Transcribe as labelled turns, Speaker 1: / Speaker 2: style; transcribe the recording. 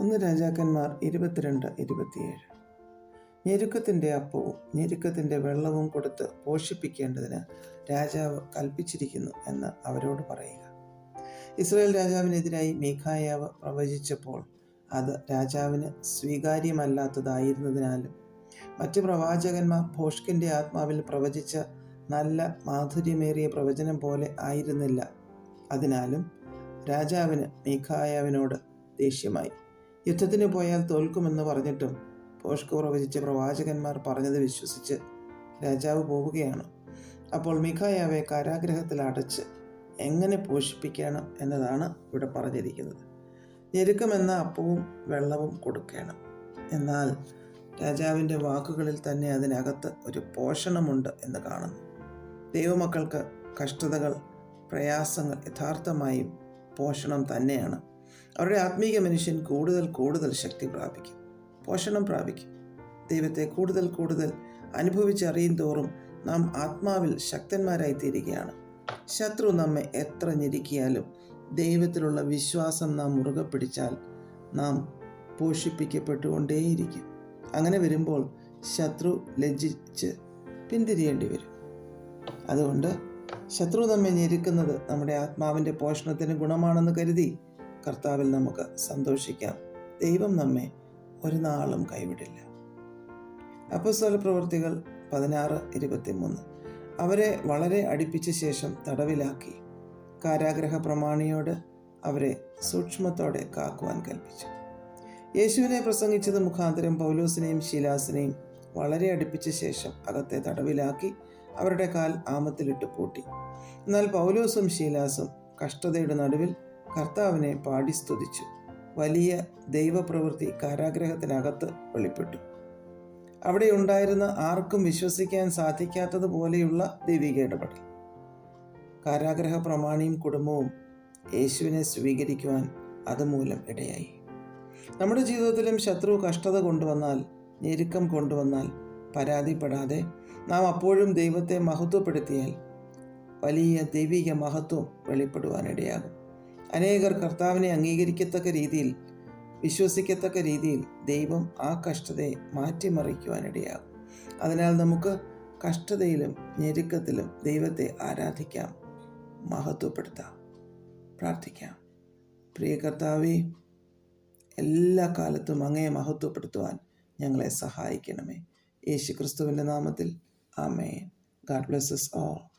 Speaker 1: ഒന്ന് രാജാക്കന്മാർ ഇരുപത്തിരണ്ട് ഇരുപത്തിയേഴ്. ഞെരുക്കത്തിന്റെ അപ്പവും ഞെരുക്കത്തിന്റെ വെള്ളവും കൊടുത്ത് പോഷിപ്പിക്കേണ്ടതിന് രാജാവ് കൽപ്പിച്ചിരിക്കുന്നു എന്ന് അവരോട് പറയുക. ഇസ്രായേൽ രാജാവിനെതിരായി മേഘായാവ് പ്രവചിച്ചപ്പോൾ അത് രാജാവിന് സ്വീകാര്യമല്ലാത്തതായിരുന്നതിനാലും മറ്റ് പ്രവാചകന്മാർ ഭോഷ്കിന്റെ ആത്മാവിൽ പ്രവചിച്ച നല്ല മാധുര്യമേറിയ പ്രവചനം പോലെ ആയിരുന്നില്ല. അതിനാലും രാജാവിന് മേഘായാവിനോട് ദേഷ്യമായി. യുദ്ധത്തിന് പോയാൽ തോൽക്കുമെന്ന് പറഞ്ഞിട്ടും പോഷ്ക് പ്രവചിച്ച പ്രവാചകന്മാർ പറഞ്ഞത് വിശ്വസിച്ച് രാജാവ് പോവുകയാണ്. അപ്പോൾ മിഖായാവെ കാരാഗ്രഹത്തിൽ അടച്ച് എങ്ങനെ പോഷിപ്പിക്കണം എന്നതാണ് ഇവിടെ പറഞ്ഞിരിക്കുന്നത്. ഞെരുക്കമെന്ന അപ്പവും വെള്ളവും കൊടുക്കണം. എന്നാൽ രാജാവിന്റെ വാക്കുകളിൽ തന്നെ അതിനകത്ത് ഒരു പോഷണമുണ്ട് എന്ന് കാണുന്നു. ദൈവമക്കൾക്ക് കഷ്ടതകൾ പ്രയാസങ്ങൾ യഥാർത്ഥമായും പോഷണം തന്നെയാണ്. അവരുടെ ആത്മീക മനുഷ്യൻ കൂടുതൽ കൂടുതൽ ശക്തി പ്രാപിക്കും പോഷണം പ്രാപിക്കും. ദൈവത്തെ കൂടുതൽ കൂടുതൽ അനുഭവിച്ചറിയും തോറും നാം ആത്മാവിൽ ശക്തന്മാരായി തീരുകയാണ് ശത്രു നമ്മെ എത്ര ഞെരുക്കിയാലും ദൈവത്തിലുള്ള വിശ്വാസം നാം മുറുകെ പിടിച്ചാൽ നാം പോഷിപ്പിക്കപ്പെട്ടുകൊണ്ടേയിരിക്കും. അങ്ങനെ വരുമ്പോൾ ശത്രു ലജ്ജിച്ച് പിന്തിരിയേണ്ടി വരും. അതുകൊണ്ട് ശത്രു നമ്മെ ഞെരുക്കുന്നത് നമ്മുടെ ആത്മാവിന്റെ പോഷണത്തിന് ഗുണമാണെന്ന് കരുതി കർത്താവിൽ നമുക്ക് സന്തോഷിക്കാം. ദൈവം നമ്മെ ഒരു നാളും കൈവിടില്ല. അപ്പസ്വല പ്രവൃത്തികൾ പതിനാറ് ഇരുപത്തിമൂന്ന്. അവരെ വളരെ അടുപ്പിച്ച ശേഷം തടവിലാക്കി. കാരാഗ്രഹ പ്രമാണിയോട് അവരെ സൂക്ഷ്മത്തോടെ കാക്കുവാൻ കൽപ്പിച്ചു. യേശുവിനെ പ്രസംഗിച്ചത് മുഖാന്തരം പൗലോസിനെയും ശീലാസിനെയും വളരെ അടുപ്പിച്ച ശേഷം അകത്തെ തടവിലാക്കി അവരുടെ കാൽ ആമത്തിലിട്ട് പൂട്ടി. എന്നാൽ പൗലോസും ശീലാസും കഷ്ടതയുടെ നടുവിൽ കർത്താവിനെ പാടി സ്തുതിച്ചു. വലിയ ദൈവപ്രവൃത്തി കാരാഗ്രഹത്തിനകത്ത് വെളിപ്പെട്ടു. അവിടെ ഉണ്ടായിരുന്ന ആർക്കും വിശ്വസിക്കാൻ സാധിക്കാത്തതുപോലെയുള്ള ദൈവിക ഇടപെടൽ. കാരാഗ്രഹ പ്രമാണിയും കുടുംബവും യേശുവിനെ സ്വീകരിക്കുവാൻ അതുമൂലം ഇടയായി. നമ്മുടെ ജീവിതത്തിലും ശത്രു കഷ്ടത കൊണ്ടുവന്നാൽ ഞെരുക്കം കൊണ്ടുവന്നാൽ പരാതിപ്പെടാതെ നാം അപ്പോഴും ദൈവത്തെ മഹത്വപ്പെടുത്തിയാൽ വലിയ ദൈവിക മഹത്വം വെളിപ്പെടുവാനിടയാകും. അനേകർ കർത്താവിനെ അംഗീകരിക്കത്തക്ക രീതിയിൽ വിശ്വസിക്കത്തക്ക രീതിയിൽ ദൈവം ആ കഷ്ടതയെ മാറ്റിമറിക്കുവാനിടയാകും. അതിനാൽ നമുക്ക് കഷ്ടതയിലും ഞെരുക്കത്തിലും ദൈവത്തെ ആരാധിക്കാം മഹത്വപ്പെടുത്താം പ്രാർത്ഥിക്കാം. പ്രിയ കർത്താവെ എല്ലാ കാലത്തും അങ്ങയെ മഹത്വപ്പെടുത്തുവാൻ ഞങ്ങളെ സഹായിക്കണമേ. യേശു ക്രിസ്തുവിന്റെ നാമത്തിൽ. ആമേൻ. God blesses all.